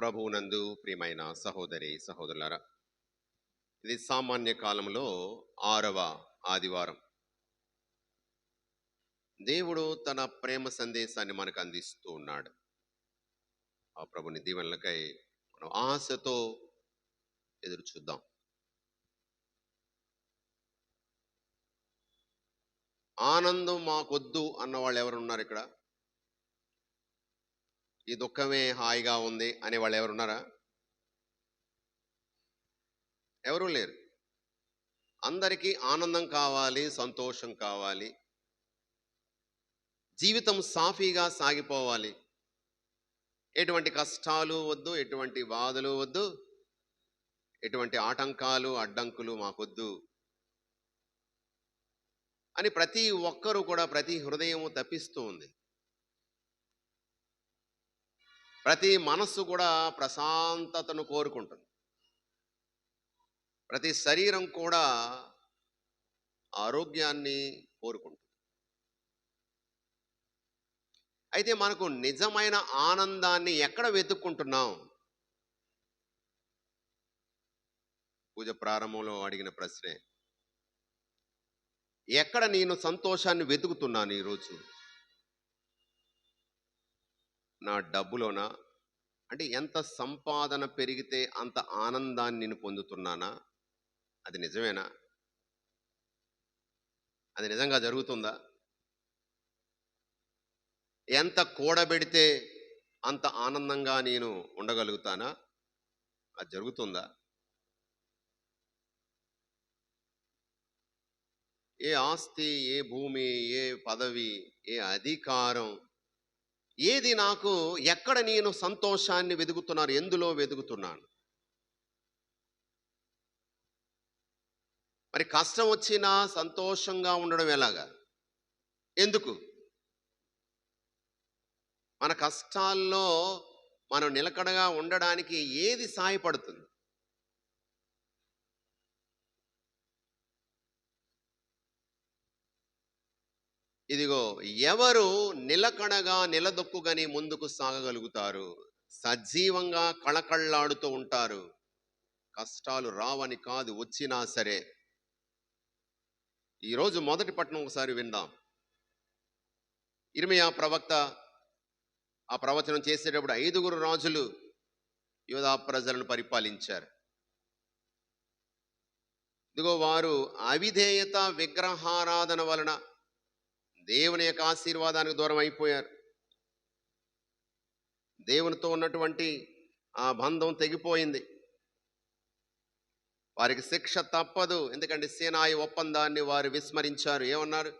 ప్రభువునందు ప్రియమైన సహోదరి సహోదరులారా ఇది సామాన్య కాలంలో ఆరవ ఆదివారం. దేవుడు తన ప్రేమ సందేశాన్ని మనకు అందిస్తూ ఉన్నాడు. ఆ ప్రభుని దీవెనలకై మనం ఆశతో ఎదురు చూద్దాం. ఆనందం మాకొద్దు అన్న వాళ్ళు ఎవరున్నారు ఇక్కడ? ఈ దుఃఖమే హాయిగా ఉంది అనే వాళ్ళు ఎవరున్నారా ఎవరూ లేరు. అందరికీ ఆనందం కావాలి సంతోషం కావాలి. జీవితం సాఫీగా సాగిపోవాలి. ఎటువంటి కష్టాలు వద్దు ఎటువంటి బాధలు వద్దు ఎటువంటి ఆటంకాలు అడ్డంకులు మాకొద్దు. అని ప్రతి ఒక్కరూ కూడా ప్రతి హృదయము తప్పిస్తూ ఉంది. ప్రతి మనస్సు కూడా ప్రశాంతతను కోరుకుంటుంది. ప్రతి శరీరం కూడా ఆరోగ్యాన్ని కోరుకుంటుంది. అయితే మనకు నిజమైన ఆనందాన్ని ఎక్కడ వెతుక్కుంటున్నాం? పూజ ప్రారంభంలో అడిగిన ప్రశ్నే ఎక్కడ నేను సంతోషాన్ని వెతుకుతున్నాను ఈరోజు? నా డబ్బులోనా? అంటే ఎంత సంపాదన పెరిగితే అంత ఆనందాన్ని నేను పొందుతున్నానా? అది నిజమేనా? అది నిజంగా జరుగుతుందా? ఎంత కూడబెడితే అంత ఆనందంగా నేను ఉండగలుగుతానా? అది జరుగుతుందా? ఏ ఆస్తి ఏ భూమి ఏ పదవి ఏ అధికారం ఏది నాకు ఎక్కడ నేను సంతోషాన్ని వెతుకుతున్నాను ఎందులో వెతుకుతున్నాను మరి కష్టం వచ్చినా సంతోషంగా ఉండడం ఎలాగా? ఎందుకు? మన కష్టాల్లో మనం నిలకడగా ఉండడానికి ఏది సహాయపడుతుంది ఇదిగో ఎవరు నిలకడగా నిలదొక్కుగని ముందుకు సాగగలుగుతారు? సజీవంగా కళకళ్ళాడుతూ ఉంటారు. కష్టాలు రావని కాదు వచ్చినా సరే. ఈరోజు మొదటి పట్టణం ఒకసారి విందాం. ఇర్మియా ప్రవక్త ఆ ప్రవచనం చేసేటప్పుడు ఐదుగురు రాజులు యోధా ప్రజలను పరిపాలించారు. ఇదిగో వారు అవిధేయత విగ్రహారాధన వలన దేవుని యొక్క ఆశీర్వాదానికి దూరం అయిపోయారు. దేవునితో ఉన్నటువంటి ఆ బంధం తెగిపోయింది. వారికి శిక్ష తప్పదు. ఎందుకంటే సేనాయి ఒప్పందాన్ని వారు విస్మరించారు. ఏమన్నారు?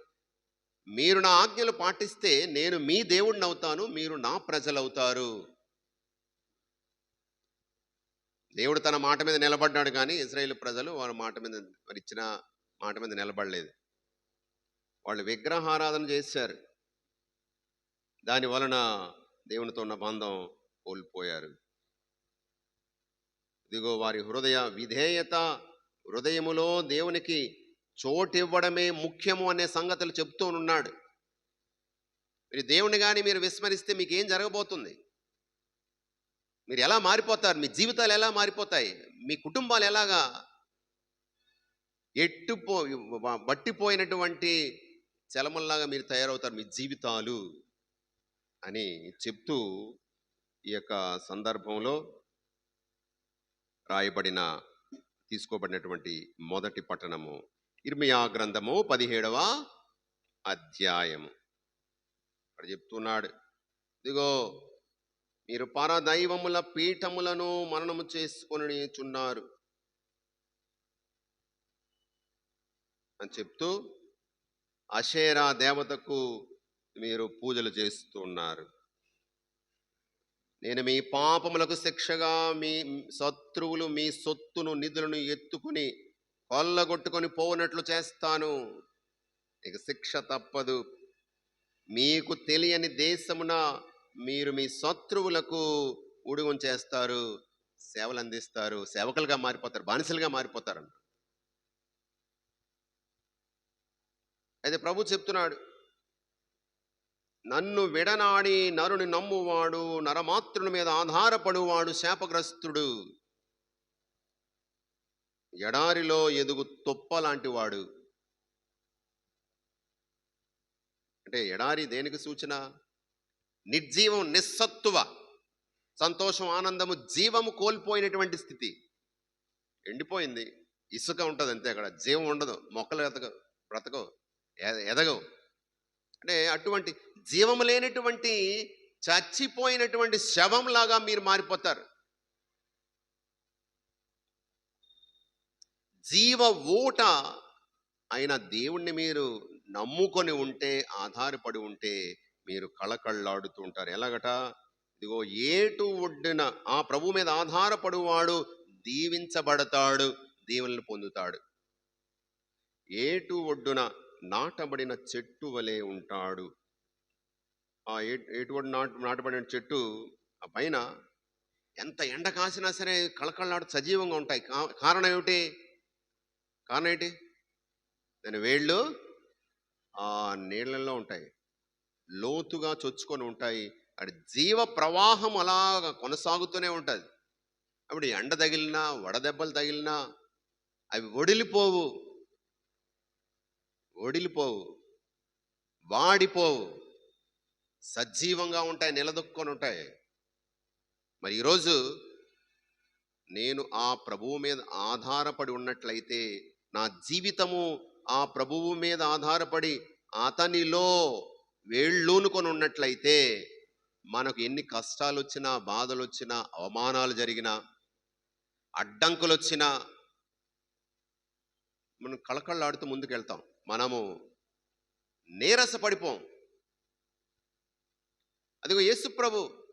మీరు నా ఆజ్ఞలు పాటిస్తే నేను మీ దేవుడిని అవుతాను మీరు నా ప్రజలవుతారు. దేవుడు తన మాట మీద నిలబడ్డాడు కానీ ఇజ్రాయేల్ ప్రజలు వారి మాట మీద మరి ఇచ్చిన మాట మీద నిలబడలేదు. వాళ్ళు విగ్రహారాధన చేశారు. దాని వలన దేవునితో ఉన్న బంధం కోల్పోయారు. ఇదిగో వారి హృదయ విధేయత హృదయములో దేవునికి చోటు ఇవ్వడమే ముఖ్యము అనే సంగతులు చెప్తూ ఉన్నాడు మీరు దేవుని కానీ మీరు విస్మరిస్తే మీకు ఏం జరగబోతుంది? మీరు ఎలా మారిపోతారు? మీ జీవితాలు ఎలా మారిపోతాయి? మీ కుటుంబాలు ఎలాగా ఎట్టుపో బట్టిపోయినటువంటి చలమల్లాగా మీరు తయారవుతారు మీ జీవితాలు అని చెప్తూ ఈ యొక్క సందర్భంలో రాయబడిన తీసుకోబడినటువంటి మొదటి పట్టణము ఇర్మియా గ్రంథము పదిహేడవ అధ్యాయము. అక్కడ చెప్తున్నాడు ఇదిగో మీరు పరదైవముల పీఠములను మరణము చేసుకొని చున్నారు అని చెప్తూ అషేరా దేవతకు మీరు పూజలు చేస్తున్నారు నేను మీ పాపములకు శిక్షగా మీ శత్రువులు మీ సొత్తును నిధులను ఎత్తుకుని కొల్లగొట్టుకొని పోనట్లు చేస్తాను. ఇక శిక్ష తప్పదు. మీకు తెలియని దేశమున మీరు మీ శత్రువులకు ఉడుగుం చేస్తారు సేవలు అందిస్తారు సేవకులుగా మారిపోతారు బానిసలుగా మారిపోతారు అయితే ప్రభు చెప్తున్నాడు నన్ను విడనాడి నరుని నమ్మువాడు నరమాతృని మీద ఆధారపడువాడు శాపగ్రస్తుడు. ఎడారిలో ఎదుగు తొప్ప లాంటి వాడు అంటే ఎడారి దేనికి సూచన? నిర్జీవం నిస్సత్తువ సంతోషం ఆనందము జీవము కోల్పోయినటువంటి స్థితి. ఎండిపోయింది. ఇసుక ఉంటుంది అంతే అక్కడ. జీవం ఉండదు. మొక్కలు ఎదగ బ్రతకవు. ఎదగవు. అంటే అటువంటి జీవము లేనటువంటి చచ్చిపోయినటువంటి శవంలాగా మీరు మారిపోతారు. జీవ ఊట అయిన దేవుణ్ణి మీరు నమ్ముకొని ఉంటే ఆధారపడి ఉంటే మీరు కళకళ్ళాడుతూ ఉంటారు. ఎలాగట? ఇదిగో ఏటు ఒడ్డున ఆ ప్రభు మీద ఆధారపడువాడు దీవించబడతాడు దీవెనలు పొందుతాడు. ఏటు ఒడ్డున నాటబడిన చెట్టు వలె ఉంటాడు. ఆ ఎటువంటి నాటు నాటబడిన చెట్టు ఆ పైన ఎంత ఎండ కాసినా సరే కళకళలాడు సజీవంగా ఉంటాయి. కా- కారణం ఏమిటి? కారణం ఏంటి దాని వేళ్ళు ఆ నీళ్ళల్లో ఉంటాయి. లోతుగా చొచ్చుకొని ఉంటాయి. అటు జీవ ప్రవాహం అలాగా కొనసాగుతూనే ఉంటుంది. అప్పుడు ఎండ తగిలినా వడదెబ్బలు తగిలినా అవి ఒడిలిపోవు ఒడిలిపోవు వాడిపోవు సజీవంగా ఉంటాయి నిలదొక్కొని ఉంటాయి. మరి ఈరోజు నేను ఆ ప్రభువు మీద ఆధారపడి ఉన్నట్లయితే నా జీవితము ఆ ప్రభువు మీద ఆధారపడి అతనిలో వేళ్ళూనుకొని ఉన్నట్లయితే మనకు ఎన్ని కష్టాలు వచ్చినా బాధలు వచ్చినా అవమానాలు జరిగినా అడ్డంకులు వచ్చినా మనం కళకళలాడుతూ ముందుకెళ్తాం. మనము నీరసపడిపోం. అదిగో యేసు ప్రభు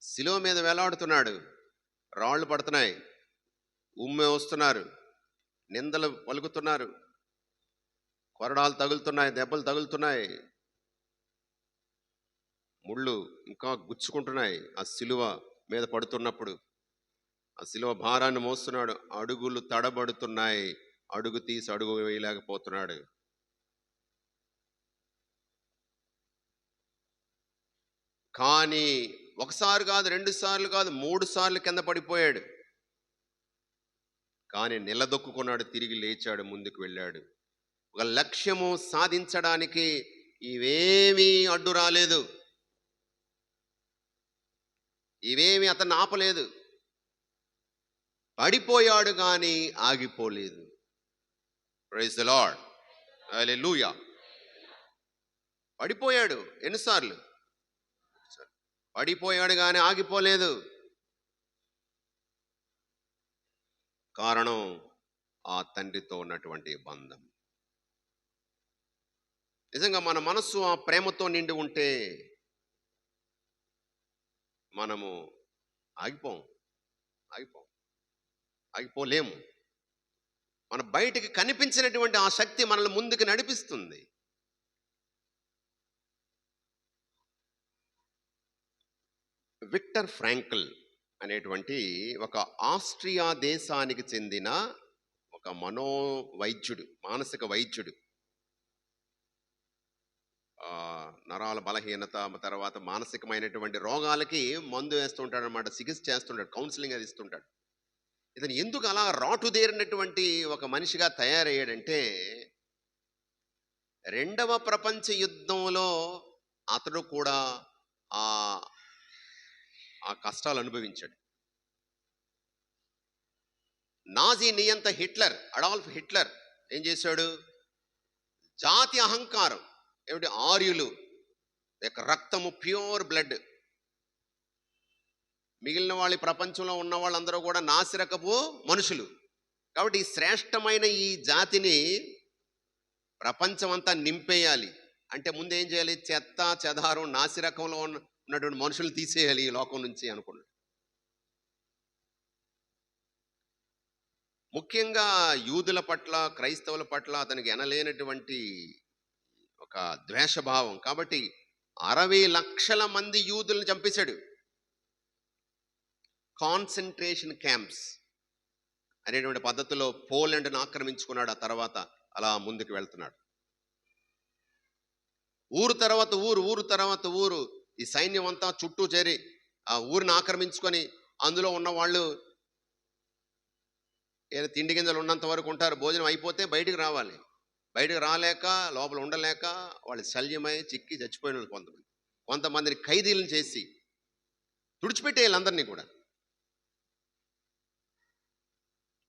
శిలువ మీద వేలాడుతున్నాడు. రాళ్ళు పడుతున్నాయి. ఉమ్మె వస్తున్నారు. నిందలు పలుకుతున్నారు. కొరడాలు తగులుతున్నాయి. దెబ్బలు తగులుతున్నాయి. ముళ్ళు ఇంకా గుచ్చుకుంటున్నాయి. ఆ శిలువ మీద పడుతున్నప్పుడు ఆ శిలువ భారాన్ని మోస్తున్నాడు. అడుగులు తడబడుతున్నాయి. అడుగు తీసి అడుగు వేయలేకపోతున్నాడు కానీ ఒకసారి కాదు రెండు సార్లు కాదు మూడు సార్లు కింద పడిపోయాడు. కానీ నిలదొక్కున్నాడు తిరిగి లేచాడు ముందుకు వెళ్ళాడు. ఒక లక్ష్యము సాధించడానికి ఇవేమీ అడ్డు రాలేదు. ఇవేమి అతను ఆపలేదు. పడిపోయాడు కానీ ఆగిపోలేదు. ప్రైజ్ ద లార్డ్ లూయా పడిపోయాడు ఎన్నిసార్లు? పడిపోయాడు కానీ ఆగిపోలేదు. కారణం ఆ తండ్రితో ఉన్నటువంటి బంధం. నిజంగా మన మనస్సు ఆ ప్రేమతో నిండి ఉంటే మనము ఆగిపోం ఆగిపోం ఆగిపోలేము. మన బయటికి కనిపించినటువంటి ఆ శక్తి మనల్ని ముందుకు నడిపిస్తుంది. విక్టర్ ఫ్రాంకల్ అనేటువంటి ఒక ఆస్ట్రియా దేశానికి చెందిన ఒక మనోవైద్యుడు మానసిక వైద్యుడు. ఆ, నరాల బలహీనత తర్వాత మానసికమైనటువంటి రోగాలకి మందు వేస్తుంటాడు అనమాట చికిత్స చేస్తుంటాడు కౌన్సిలింగ్ అది ఇస్తుంటాడు. ఇతను ఎందుకు అలా రాటుదేరినటువంటి ఒక మనిషిగా తయారయ్యాడంటే రెండవ ప్రపంచ యుద్ధంలో అతడు కూడా ఆ ఆ కష్టాలు అనుభవించాడు. నాజీ నియంత హిట్లర్ అడాల్ఫ్ హిట్లర్ ఏం చేశాడు? జాతి అహంకారం ఏమిటి? ఆర్యులు రక్తము ప్యూర్ బ్లడ్ మిగిలిన వాళ్ళు ప్రపంచంలో ఉన్న వాళ్ళందరూ కూడా నాసిరకపు మనుషులు. కాబట్టి ఈ శ్రేష్టమైన ఈ జాతిని ప్రపంచమంతా నింపేయాలి. అంటే ముందు ఏం చేయాలి? చెత్త చెదారం నాసిరకంలో ఉన్న ఉన్నటువంటి మనుషులు తీసేయాలి ఈ లోకం నుంచి అనుకున్నాడు ముఖ్యంగా యూదుల పట్ల క్రైస్తవుల పట్ల అతనికి ఎనలేనటువంటి ఒక ద్వేషభావం. కాబట్టి అరవై లక్షల మంది యూదులను చంపేశాడు. కాన్సన్ట్రేషన్ క్యాంప్స్ అనేటువంటి పద్ధతిలో పోలాండ్ను ఆక్రమించుకున్నాడు. ఆ తర్వాత అలా ముందుకు వెళ్తున్నాడు. ఊరు తర్వాత ఊరు ఊరు తర్వాత ఊరు ఈ సైన్యం అంతా చుట్టూ చేరి ఆ ఊరిని ఆక్రమించుకొని అందులో ఉన్న వాళ్ళు ఏదో తిండి గింజలు ఉన్నంత వరకు ఉంటారు. భోజనం అయిపోతే బయటికి రావాలి. బయటకు రాలేక లోపల ఉండలేక వాళ్ళు శల్యమై చిక్కి చచ్చిపోయిన కొంతమంది. కొంతమందిని ఖైదీలను చేసి తుడిచిపెట్టే వీళ్ళందరినీ కూడా.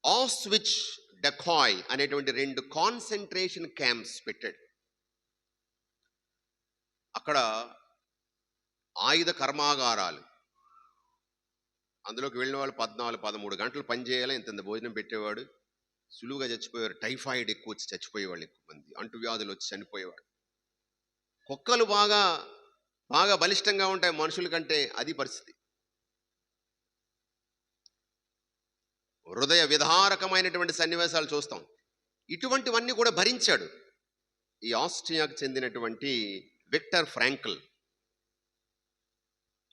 ఆస్విచ్ డకాయ్ అనేటువంటి రెండు కాన్సన్ట్రేషన్ క్యాంప్స్ పెట్టాడు. అక్కడ ఆయుధ కర్మాగారాలు. అందులోకి వెళ్ళిన వాళ్ళు పద్నాలుగు పదమూడు గంటలు పనిచేయాలి ఇంత భోజనం పెట్టేవాడు. సులువుగా చచ్చిపోయేవారు టైఫాయిడ్ ఎక్కువ వచ్చి చచ్చిపోయేవాళ్ళు ఎక్కువ మంది అంటువ్యాధులు వచ్చి చనిపోయేవాడు. కుక్కలు బాగా బాగా బలిష్టంగా ఉంటాయి మనుషుల కంటే అది పరిస్థితి. హృదయ విధారకమైనటువంటి సన్నివేశాలు చూస్తాం. ఇటువంటివన్నీ కూడా భరించాడు. ఈ ఆస్ట్రియాకు చెందినటువంటి విక్టర్ ఫ్రాంకల్.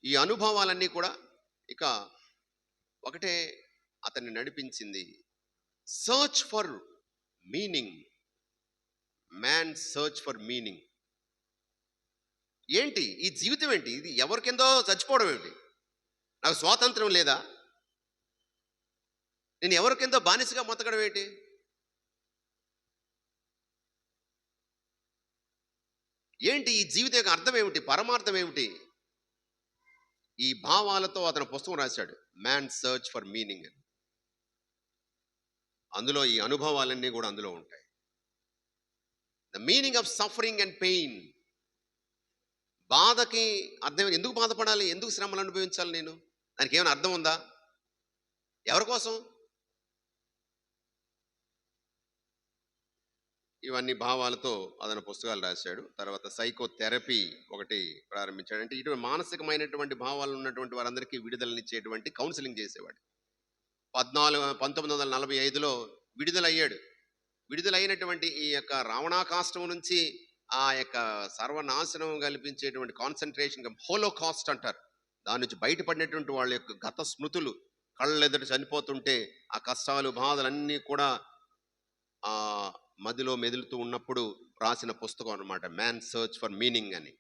ఈ అనుభవాలన్నీ కూడా ఇక ఒకటే అతన్ని నడిపించింది. Search for meaning man search for meaning ఏంటి? ఈ జీవితం ఏంటి? ఇది ఎవరికిందో చచ్చిపోవడం ఏంటి నాకు స్వాతంత్రం లేదా? నేను ఎవరికిందో బానిసగా మొత్తకడం ఏంటి? ఏంటి ఈ జీవితం యొక్క అర్థం ఏమిటి? పరమార్థం ఏమిటి? ఈ భావాలతో అతను పుస్తకం రాశాడు. మ్యాన్ సర్చ్ ఫర్ మీనింగ్ అని అందులో ఈ అనుభవాలన్నీ కూడా అందులో ఉంటాయి. The meaning of suffering and pain బాధకి అర్థం ఎందుకు బాధపడాలి? ఎందుకు శ్రమలు అనుభవించాలి నేను? దానికి ఏమైనా అర్థం ఉందా? ఎవరి కోసం? ఇవన్నీ భావాలతో అతను పుస్తకాలు రాశాడు. తర్వాత సైకోథెరపీ ఒకటి ప్రారంభించాడు. అంటే ఇటువంటి మానసికమైనటువంటి భావాలు ఉన్నటువంటి వారందరికీ విడుదలనిచ్చేటువంటి కౌన్సిలింగ్ చేసేవాడు. పద్నాలుగు పంతొమ్మిది వందల నలభై ఐదులో విడుదలయ్యాడు. విడుదలైనటువంటి ఈ యొక్క రావణాకాష్టం నుంచి ఆ యొక్క సర్వనాశనం కల్పించేటువంటి కాన్సన్ట్రేషన్ హోలో కాస్ట్ అంటారు. దాని నుంచి బయటపడినటువంటి వాళ్ళ యొక్క గత స్మృతులు కళ్ళెదుట చనిపోతుంటే ఆ కష్టాలు బాధలన్నీ కూడా మదిలో మెదులుతూ ఉన్నప్పుడు రాసిన పుస్తకం అనమాట మ్యాన్ సర్చ్ ఫర్ మీనింగ్ అని.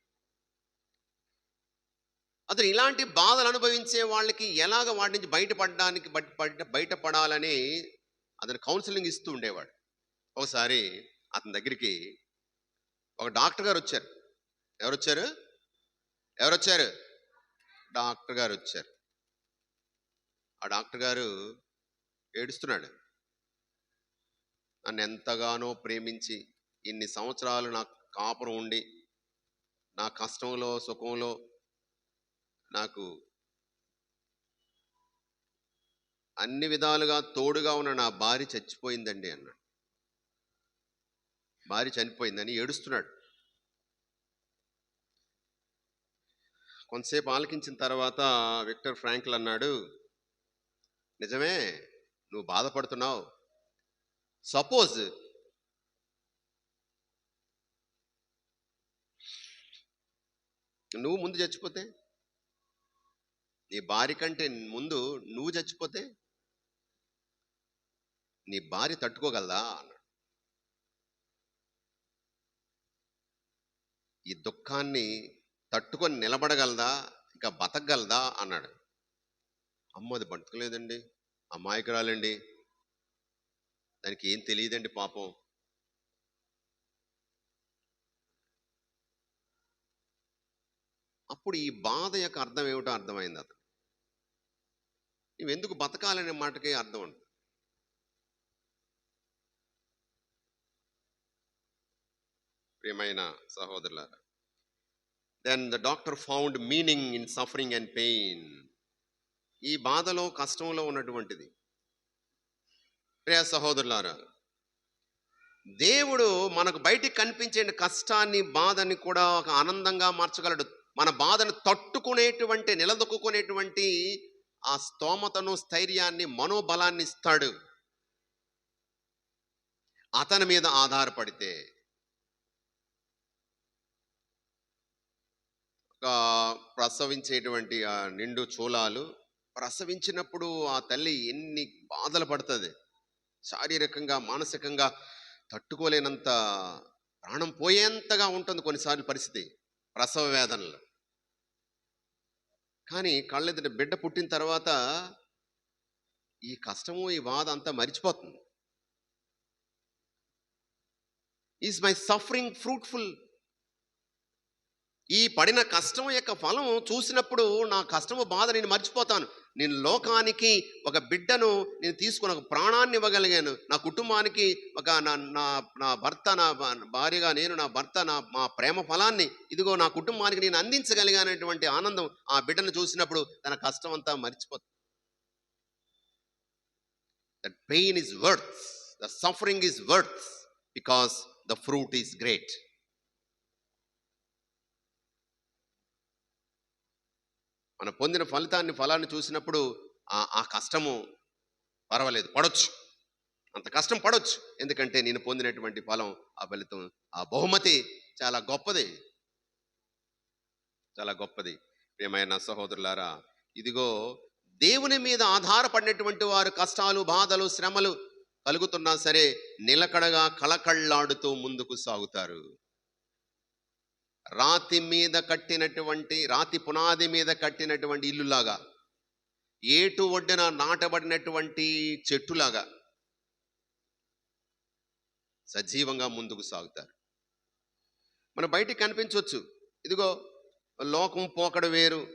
అతను ఇలాంటి బాధలు అనుభవించే వాళ్ళకి ఎలాగ వాటి నుంచి బయటపడడానికి బయట బయటపడాలని అతను కౌన్సిలింగ్ ఇస్తూ ఉండేవాడు. ఒకసారి అతని దగ్గరికి ఒక డాక్టర్ గారు వచ్చారు. ఎవరు వచ్చారు ఎవరు వచ్చారు డాక్టర్ గారు వచ్చారు. ఆ డాక్టర్ గారు ఏడుస్తున్నాడు. నన్ను ఎంతగానో ప్రేమించి ఇన్ని సంవత్సరాలు నా కాపురం ఉండి నా కష్టంలో సుఖంలో నాకు అన్ని విధాలుగా తోడుగా ఉన్న నా భార్య చచ్చిపోయిందండి అన్నాడు భార్య చనిపోయిందని ఏడుస్తున్నాడు. కొంతసేపు ఆలకించిన తర్వాత విక్టర్ ఫ్రాంక్ల్ అన్నాడు నిజమే నువ్వు బాధపడుతున్నావు సపోజ్ నువ్వు ముందు చచ్చిపోతే నీ భార్య కంటే ముందు నువ్వు చచ్చిపోతే నీ భార్య తట్టుకోగలదా అన్నాడు. ఈ దుఃఖాన్ని తట్టుకొని నిలబడగలదా ఇంకా బతకగలదా అన్నాడు. అమ్మ అది బతకలేదండి అమాయకురాలండి. దానికి ఏం తెలియదండి పాపం. అప్పుడు ఈ బాధ యొక్క అర్థం ఏమిటో అర్థమైంది అతను నువ్వెందుకు బతకాలనే మాటకి అర్థం ఉంటుంది ప్రియమైన సహోదరులారా then the doctor found meaning in suffering and pain ఈ బాధలో కష్టంలో ఉన్నటువంటిది ప్రియ సహోదరులారా దేవుడు మనకు బయటికి కనిపించే కష్టాన్ని బాధని కూడా ఒక ఆనందంగా మార్చగలడు. మన బాధను తట్టుకునేటువంటి నిలదొక్కునేటువంటి ఆ స్తోమతను స్థైర్యాన్ని మనోబలాన్ని ఇస్తాడు. అతని మీద ఆధారపడితే ఒక ప్రసవించేటువంటి ఆ నిండు చూలాలు ప్రసవించినప్పుడు ఆ తల్లి ఎన్ని బాధలు పడుతుంది. శారీరకంగా మానసికంగా తట్టుకోలేనంత ప్రాణం పోయేంతగా ఉంటుంది కొన్నిసార్లు పరిస్థితి ప్రసవ వేదనలు. కానీ కళ్ళెదుట బిడ్డ పుట్టిన తర్వాత ఈ కష్టము ఈ బాధ అంతా మరిచిపోతుంది. ఈజ్ మై సఫరింగ్ ఫ్రూట్ఫుల్ ఈ పడిన కష్టం యొక్క ఫలం చూసినప్పుడు నా కష్టము బాధ నేను మర్చిపోతాను. నేను లోకానికి ఒక బిడ్డను నేను తీసుకుని ఒక ప్రాణాన్ని ఇవ్వగలిగాను. నా కుటుంబానికి ఒక నా నా నా భర్త నా భార్యగా నేను నా భర్త నా మా ప్రేమ ఫలాన్ని ఇదిగో నా కుటుంబానికి నేను అందించగలిగానటువంటి ఆనందం ఆ బిడ్డను చూసినప్పుడు తన కష్టం అంతా మర్చిపోతుంది. That pain is worth the suffering is worth because the fruit is great మనం పొందిన ఫలితాన్ని ఫలాన్ని చూసినప్పుడు ఆ ఆ కష్టము పర్వాలేదు పడొచ్చు. అంత కష్టం పడొచ్చు. ఎందుకంటే నేను పొందినటువంటి ఫలం ఆ ఫలితం ఆ బహుమతి చాలా గొప్పది. చాలా గొప్పది. ప్రియమైన సహోదరులారా ఇదిగో దేవుని మీద ఆధారపడినటువంటి వారు కష్టాలు బాధలు శ్రమలు కలుగుతున్నా సరే నిలకడగా కళకళ్ళాడుతూ ముందుకు సాగుతారు. రాతి మీద కట్టినటువంటి రాతి పునాది మీద కట్టినటువంటి ఇల్లులాగా ఏటు ఒడ్డున నాటబడినటువంటి చెట్టులాగా సజీవంగా ముందుకు సాగుతారు. మన బయటికి కనిపించవచ్చు. ఇదిగో లోకం పోకడ వేరు.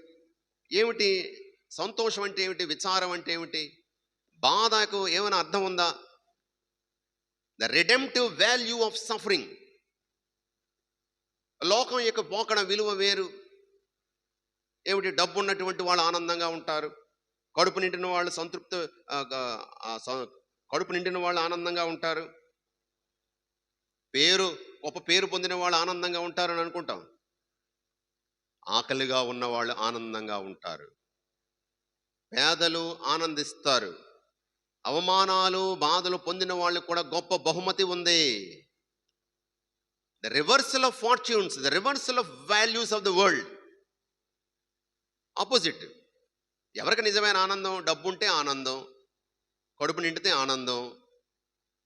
ఏమిటి? సంతోషం అంటే ఏమిటి? విచారం అంటే ఏమిటి? బాధకు ఏమైనా అర్థం ఉందా? The redemptive value of suffering లోకం యొక్క పోకడ విలువ వేరు. ఏమిటి? డబ్బు ఉన్నటువంటి వాళ్ళు ఆనందంగా ఉంటారు. కడుపు నిండిన వాళ్ళు సంతృప్తి కడుపు నిండిన వాళ్ళు ఆనందంగా ఉంటారు. పేరు గొప్ప పేరు పొందిన వాళ్ళు ఆనందంగా ఉంటారని అనుకుంటాం. ఆకలిగా ఉన్న వాళ్ళు ఆనందంగా ఉంటారు. పేదలు ఆనందిస్తారు. అవమానాలు బాధలు పొందిన వాళ్ళు కూడా గొప్ప బహుమతి ఉంది. The reversal of fortunes the reversal of values of the world opposite ఎవరికి నిజమైన ఆనందం? డబ్బు ఉంటే ఆనందం కడుపు నిండితే ఆనందం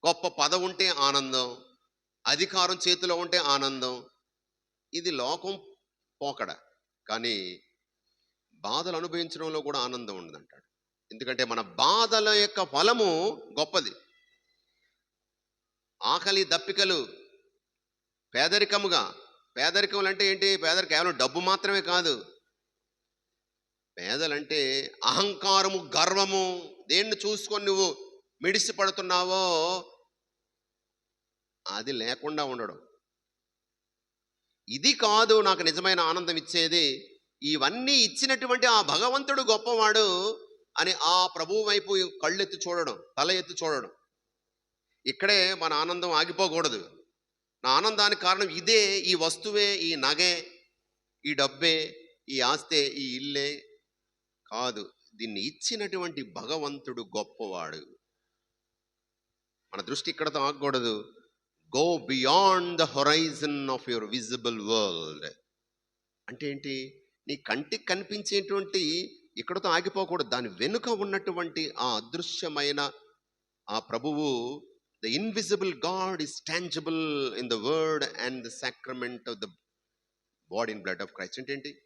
గొప్ప పదవి ఉంటే ఆనందం అధికారం చేతిలో ఉంటే ఆనందం. ఇది లోకం పోకడ. కానీ బాధలు అనుభవించడంలో కూడా ఆనందం ఉండదంటాడు. ఎందుకంటే మన బాధల యొక్క ఫలము గొప్పది. ఆకలి దప్పికలు పేదరికముగా. పేదరికములు అంటే ఏంటి? పేదరికం కేవలం డబ్బు మాత్రమే కాదు. పేదలంటే అహంకారము గర్వము దేన్ని చూసుకొని నువ్వు మిడిసి పడుతున్నావో అది లేకుండా ఉండడం. ఇది కాదు నాకు నిజమైన ఆనందం ఇచ్చేది. ఇవన్నీ ఇచ్చినటువంటి ఆ భగవంతుడు గొప్పవాడు అని ఆ ప్రభువు వైపు కళ్ళెత్తి చూడడం తల ఎత్తి చూడడం. ఇక్కడే మన ఆనందం ఆగిపోకూడదు. నా ఆనందానికి కారణం ఇదే ఈ వస్తువే ఈ నగే ఈ డబ్బే ఈ ఆస్తే ఈ ఇల్లే కాదు. దీన్ని ఇచ్చినటువంటి భగవంతుడు గొప్పవాడు. మన దృష్టి ఇక్కడతో ఆగకూడదు. Go beyond the horizon of your visible world అంటే ఏంటి? నీ కంటికి కనిపించేటువంటి ఇక్కడతో ఆగిపోకూడదు. దాని వెనుక ఉన్నటువంటి ఆ అదృశ్యమైన ఆ ప్రభువు the invisible God is tangible in the word and the sacrament of the body in blood of Christ అంటే ఏంటి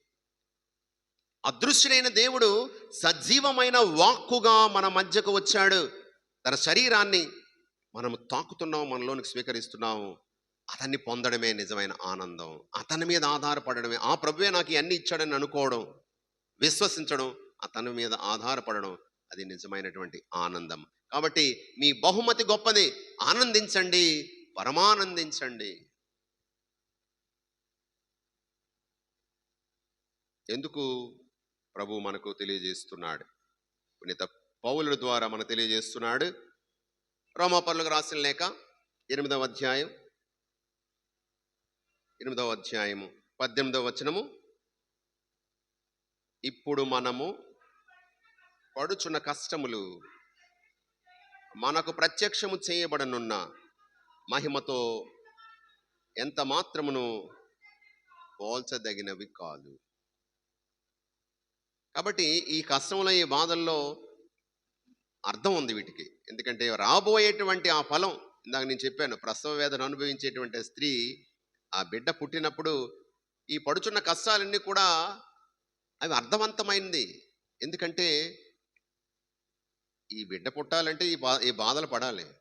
అదృశ్యుడైన దేవుడు సజీవమైన వాక్కుగా మన మధ్యకు వచ్చాడు. తన శరీరాన్ని మనం తాకుతున్నాం మనలోనికి స్వీకరిస్తున్నాము అతన్ని పొందడమే నిజమైన ఆనందం. అతని మీద ఆధారపడడమే. ఆ ప్రభువే నాకు అన్ని ఇచ్చాడని అనుకోవడం విశ్వసించడం అతని మీద ఆధారపడడం అది నిజమైనటువంటి ఆనందం. కాబట్టి మీ బహుమతి గొప్పది. ఆనందించండి. పరమానందించండి. ఎందుకు ప్రభు మనకు తెలియజేస్తున్నాడు? పునీత పౌలుల ద్వారా మనకు తెలియజేస్తున్నాడు. రోమాపర్లకు రాసిన లేక ఎనిమిదవ అధ్యాయం. ఎనిమిదవ అధ్యాయము పద్దెనిమిదవ వచనము. ఇప్పుడు మనము పడుచున్న కష్టములు మనకు ప్రత్యక్షము చేయబడనున్న మహిమతో ఎంత మాత్రమును పోల్చదగినవి కాదు. కాబట్టి ఈ కష్టంలో ఈ బాధల్లో అర్థం ఉంది వీటికి. ఎందుకంటే రాబోయేటువంటి ఆ ఫలం ఇందాక నేను చెప్పాను ప్రసవ వేదన అనుభవించేటువంటి స్త్రీ ఆ బిడ్డ పుట్టినప్పుడు ఈ పడుచున్న కష్టాలన్నీ కూడా అవి అర్థవంతమైంది. ఎందుకంటే ఈ బిడ్డ పుట్టాలంటే ఈ బా ఈ బాధలు పడాలి.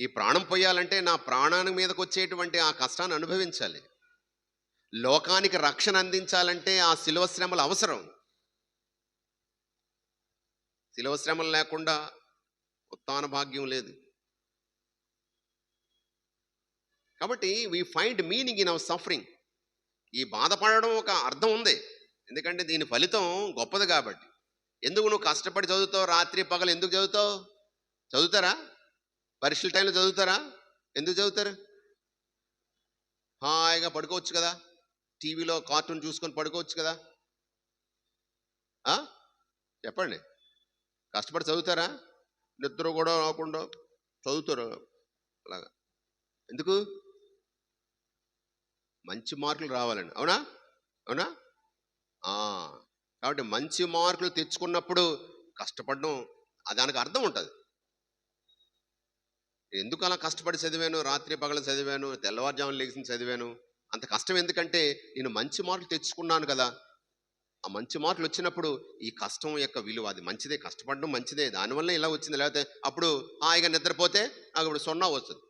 ఈ ప్రాణం పోయాలంటే నా ప్రాణానికి మీదకి వచ్చేటువంటి ఆ కష్టాన్ని అనుభవించాలి. లోకానికి రక్షణ అందించాలంటే ఆ శిలువ శ్రమలు అవసరం. శిలువ శ్రమలు లేకుండా ఉత్తాన భాగ్యం లేదు. కాబట్టి we find meaning in our suffering ఈ బాధపడడం ఒక అర్థం ఉంది. ఎందుకంటే దీని ఫలితం గొప్పది కాబట్టి. ఎందుకు నువ్వు కష్టపడి చదువుతావు? రాత్రి పగలు ఎందుకు చదువుతావు? చదువుతారా? పరీక్షల టైంలో చదువుతారా? ఎందుకు చదువుతారు? హాయిగా పడుకోవచ్చు కదా. టీవీలో కార్టూన్ చూసుకొని పడుకోవచ్చు కదా. ఆ? చెప్పండి. కష్టపడి చదువుతారా? నిద్ర కూడా రాకుండా చదువుతారు. అలాగా. ఎందుకు? మంచి మార్కులు రావాలండి. అవునా? అవునా? ఆ, కాబట్టి మంచి మార్కులు తెచ్చుకున్నప్పుడు కష్టపడడం దానికి అర్థం ఉంటుంది. ఎందుకు అలా కష్టపడి చదివాను? రాత్రి పగల చదివాను? తెల్లవారుజామున లేచి చదివాను? అంత కష్టం ఎందుకంటే నేను మంచి మార్కులు తెచ్చుకున్నాను కదా. ఆ మంచి మార్కులు వచ్చినప్పుడు ఈ కష్టం యొక్క విలువ అది మంచిదే. కష్టపడడం మంచిదే. దానివల్ల ఇలా వచ్చింది. లేకపోతే అప్పుడు హాయిగా నిద్రపోతే నాకు ఇప్పుడు సున్నా వస్తుంది.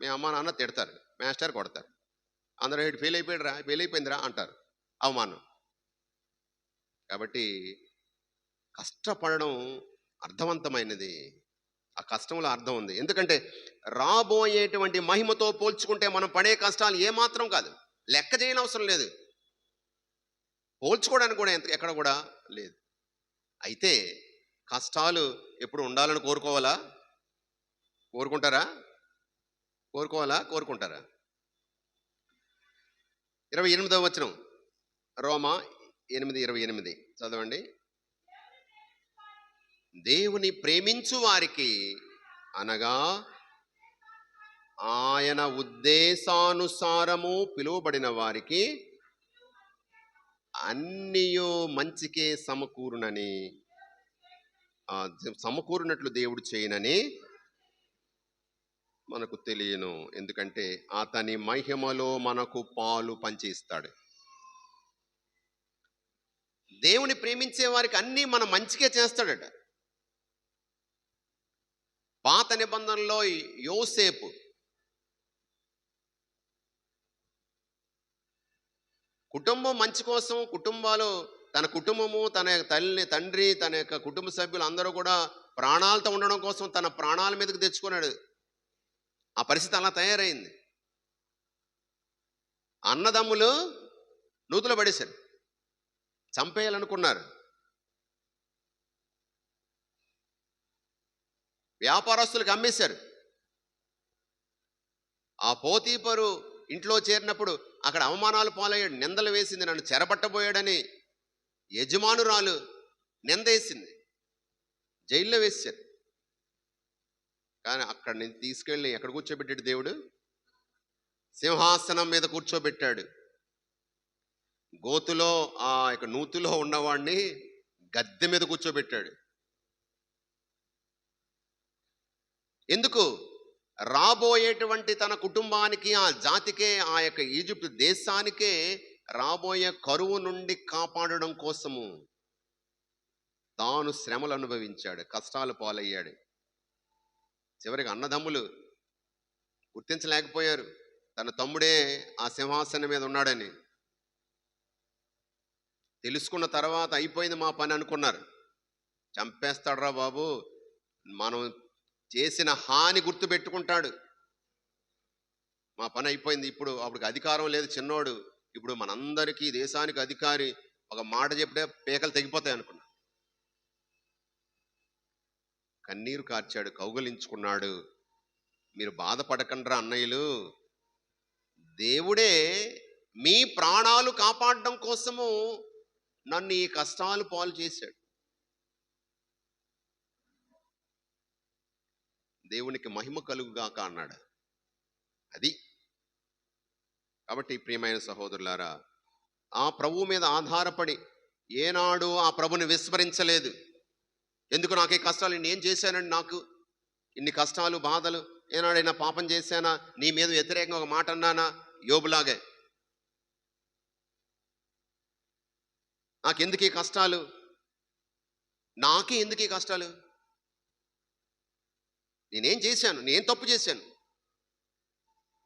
మీ అమ్మ నాన్న తిడతారు. మాస్టర్ కొడతారు. అందరూ ఇటు ఫెయిల్ అయిపోయాడురా ఫెయిల్ అయిపోయిందిరా? అంటారు. అవమానం. కాబట్టి కష్టపడడం అర్థవంతమైనది. ఆ కష్టంలో అర్థం ఉంది. ఎందుకంటే రాబోయేటువంటి మహిమతో పోల్చుకుంటే మనం పడే కష్టాలు ఏమాత్రం కాదు. లెక్క చేయని అవసరం లేదు. పోల్చుకోవడానికి కూడా ఎంత ఎక్కడ కూడా లేదు. అయితే కష్టాలు ఎప్పుడు ఉండాలని కోరుకోవాలా? కోరుకుంటారా? కోరుకోవాలా? కోరుకుంటారా? ఇరవై ఎనిమిదవ వచనం. రోమా ఎనిమిది ఇరవై ఎనిమిది. చదవండి. దేవుని ప్రేమించు వారికి అనగా ఆయన ఉద్దేశానుసారము పిలువబడిన వారికి అన్నియో మంచికే సమకూరునని సమకూరినట్లు దేవుడు చేయనని మనకు తెలియను. ఎందుకంటే అతని మహిమలో మనకు పాలు పంచిస్తాడు. దేవుని ప్రేమించే వారికి అన్నీ మన మంచిగా చేస్తాడట. పాత నిబంధనలో యోసేపు కుటుంబం మంచి కోసం కుటుంబాలు తన కుటుంబము తన యొక్క తల్లి తండ్రి తన యొక్క కుటుంబ సభ్యులు అందరూ కూడా ప్రాణాలతో ఉండడం కోసం తన ప్రాణాల మీదకి తెచ్చుకున్నాడు. ఆ పరిస్థితి అలా తయారైంది. అన్నదమ్ములు నూతులు పడేశారు. చంపేయాలనుకున్నారు. వ్యాపారస్తులకు అమ్మేశారు. ఆ పోతీపరు ఇంట్లో చేరినప్పుడు అక్కడ అవమానాలు పాలయ్యాడు. నిందలు వేసింది. నన్ను చెరపట్టబోయాడని యజమానురాలు నిందేసింది. జైల్లో వేశారు. కానీ అక్కడ నుంచి తీసుకెళ్ళి ఎక్కడ కూర్చోబెట్టాడు దేవుడు? సింహాసనం మీద కూర్చోబెట్టాడు. గోతులో ఆ యొక్క నూతులో ఉన్నవాడిని గద్దె మీద కూర్చోబెట్టాడు. ఎందుకు? రాబోయేటువంటి తన కుటుంబానికి ఆ జాతికే ఆ యొక్క ఈజిప్ట్ దేశానికే రాబోయే కరువు నుండి కాపాడడం కోసము తాను శ్రమలు అనుభవించాడు కష్టాలు పాలయ్యాడు. చివరికి అన్నదమ్ములు గుర్తించలేకపోయారు. తన తమ్ముడే ఆ సింహాసనం మీద ఉన్నాడని. తెలుసుకున్న తర్వాత అయిపోయింది మా పని అనుకున్నారు. చంపేస్తాడురా బాబు. మనం చేసిన హాని గుర్తు పెట్టుకుంటాడు మా పని అయిపోయింది. ఇప్పుడు అప్పుడు అధికారం లేదు చిన్నోడు. ఇప్పుడు మనందరికీ దేశానికి అధికారి ఒక మాట చెప్తే పేకలు తెగిపోతాయి అనుకున్నా. కన్నీరు కార్చాడు కౌగలించుకున్నాడు. మీరు బాధపడకండ్రా అన్నయ్యలు. దేవుడే మీ ప్రాణాలు కాపాడడం కోసము నన్ను ఈ కష్టాలు పాలు చేశాడు. దేవునికి మహిమ కలుగుగాక అన్నాడు. అది. కాబట్టి ప్రియమైన సహోదరులారా ఆ ప్రభువు మీద ఆధారపడి ఏనాడు ఆ ప్రభుని విస్మరించలేదు. ఎందుకు నాకు ఈ కష్టాలు? నేను చేశానండి నాకు? ఇన్ని కష్టాలు బాధలు ఏనాడైనా పాపం చేశానా? నీ మీద వ్యతిరేకంగా ఒక మాట అన్నానా? యోబులాగే. నాకెందుకు ఈ కష్టాలు? నాకే ఎందుకు ఈ కష్టాలు? నేనేం చేశాను? నేను తప్పు చేశాను.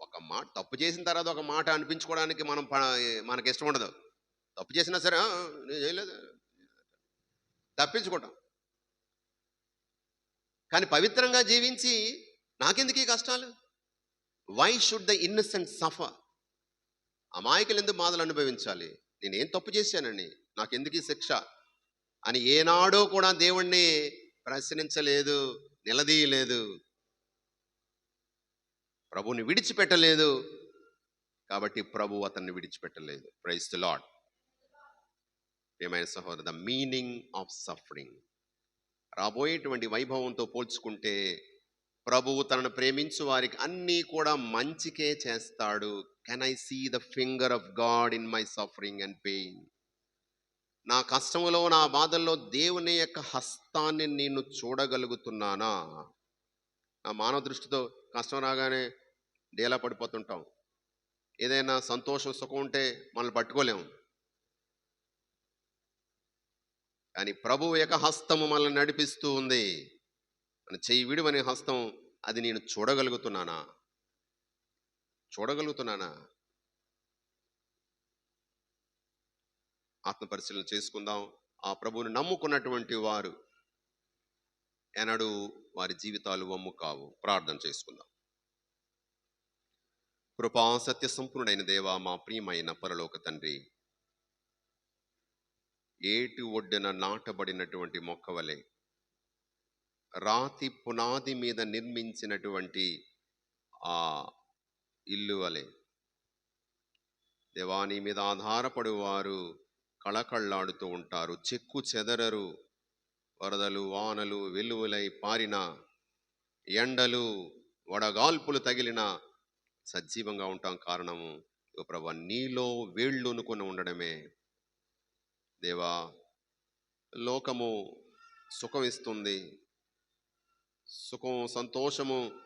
ఒక మాట తప్పు చేసిన తర్వాత ఒక మాట అనిపించుకోవడానికి మనం మనకి ఇష్టం ఉండదు. తప్పు చేసినా సరే నేను చేయలేదు. తప్పించుకుంటాం. కానీ పవిత్రంగా జీవించి నాకెందుకు ఈ కష్టాలు? Why should the innocent suffer అమాయకులు ఎందుకు బాధలు అనుభవించాలి? నేనేం తప్పు చేశానని? నాకెందుకు ఈ శిక్ష? అని ఏనాడో కూడా దేవుణ్ణి ప్రశ్నించలేదు నిలదీయలేదు. ప్రభుని విడిచిపెట్టలేదు. కాబట్టి ప్రభు అతన్ని విడిచిపెట్టలేదు. ప్రైజ్ ది లాడ్ ఏమైనా సహోదరు ద మీనింగ్ ఆఫ్ సఫరింగ్ రాబోయేటువంటి వైభవంతో పోల్చుకుంటే ప్రభువు తనను ప్రేమించు వారికి అన్నీ కూడా మంచికే చేస్తాడు. Can I see the finger of God in my suffering and pain నా కష్టములో నా బాధల్లో దేవుని యొక్క హస్తాన్ని నేను చూడగలుగుతున్నానా? నా మానవ దృష్టితో కష్టం రాగానే డేలా పడిపోతుంటాం. ఏదైనా సంతోషం సుఖం ఉంటే మనల్ని పట్టుకోలేము. కానీ ప్రభువు యొక్క హస్తము మనల్ని నడిపిస్తూ ఉంది. మన చెయ్యి విడువనే హస్తం అది నేను చూడగలుగుతున్నానా? చూడగలుగుతున్నానా? ఆత్మ పరిశీలన చేసుకుందాం. ఆ ప్రభువుని నమ్ముకున్నటువంటి వారు ఎనడు వారి జీవితాలు వమ్ము కావు. ప్రార్థన చేసుకుందాం. కృపా సత్య సంపూర్ణుడైన దేవా మా ప్రియమైన పరలోక తండ్రి ఏటి ఒడ్డున నాటబడినటువంటి మొక్క వలె రాతి పునాది మీద నిర్మించినటువంటి ఆ ఇల్లు వలె దేవాని మీద ఆధారపడి వారు కళకళ్ళాడుతూ ఉంటారు. చెక్కు చెదరరు వరదలు వానలు వెలువలై పారిన ఎండలు వడగాల్పులు తగిలిన సజీవంగా ఉంటాం. కారణము ఓ ప్రభా నీలో వేళ్ళునుకొని ఉండడమే. దేవా లోకము సుఖం ఇస్తుంది. సుఖం సంతోషము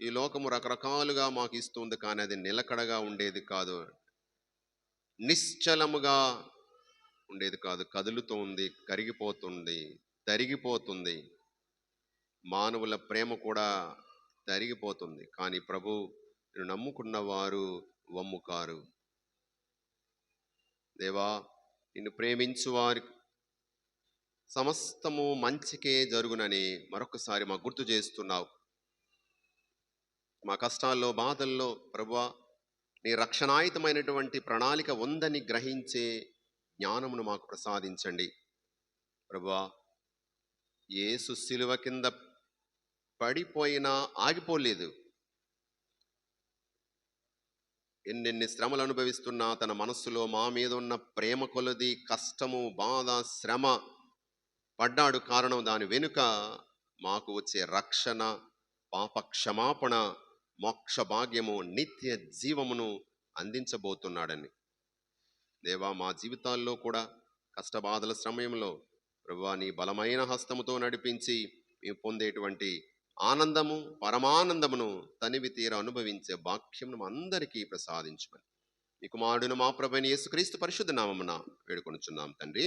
ఈ లోకము రకరకాలుగా మాకు ఇస్తుంది. కానీ అది నిలకడగా ఉండేది కాదు. నిశ్చలముగా ఉండేది కాదు. కదులుతోంది కరిగిపోతుంది తరిగిపోతుంది. మానవుల ప్రేమ కూడా తరిగిపోతుంది. కానీ ప్రభు నేను నమ్ముకున్న వారు వమ్ముకారు. దేవా నిన్ను ప్రేమించు వారి సమస్తము మంచికే జరుగునని మరొకసారి మా గుర్తు చేస్తున్నావు. మా కష్టాల్లో బాధల్లో ప్రభువా నీ రక్షణాయుతమైనటువంటి ప్రణాళిక ఉందని గ్రహించే జ్ఞానమును మాకు ప్రసాదించండి. ప్రభా ఏసు శిలువ కింద పడిపోయినా ఆగిపోలేదు. ఎన్నెన్ని శ్రమలు అనుభవిస్తున్నా తన మనస్సులో మా మీద ఉన్న ప్రేమ కొలది కష్టము బాధ శ్రమ పడ్డాడు కారణం దాని వెనుక మాకు వచ్చే రక్షణ పాప క్షమాపణ మోక్ష భాగ్యము నిత్య జీవమును అందించబోతున్నాడని. దేవా మా జీవితాల్లో కూడా కష్టబాధల సమయంలో ప్రభువా నీ బలమైన హస్తముతో నడిపించి మేము పొందేటువంటి ఆనందము పరమానందమును తనివి తీర అనుభవించే భాగ్యమును అందరికీ ప్రసాదించమని. మీ కుమారుడును మా ప్రభుని యేసుక్రీస్తు పరిశుద్ధ నామమున వేడుకొనుచున్నాం తండ్రి.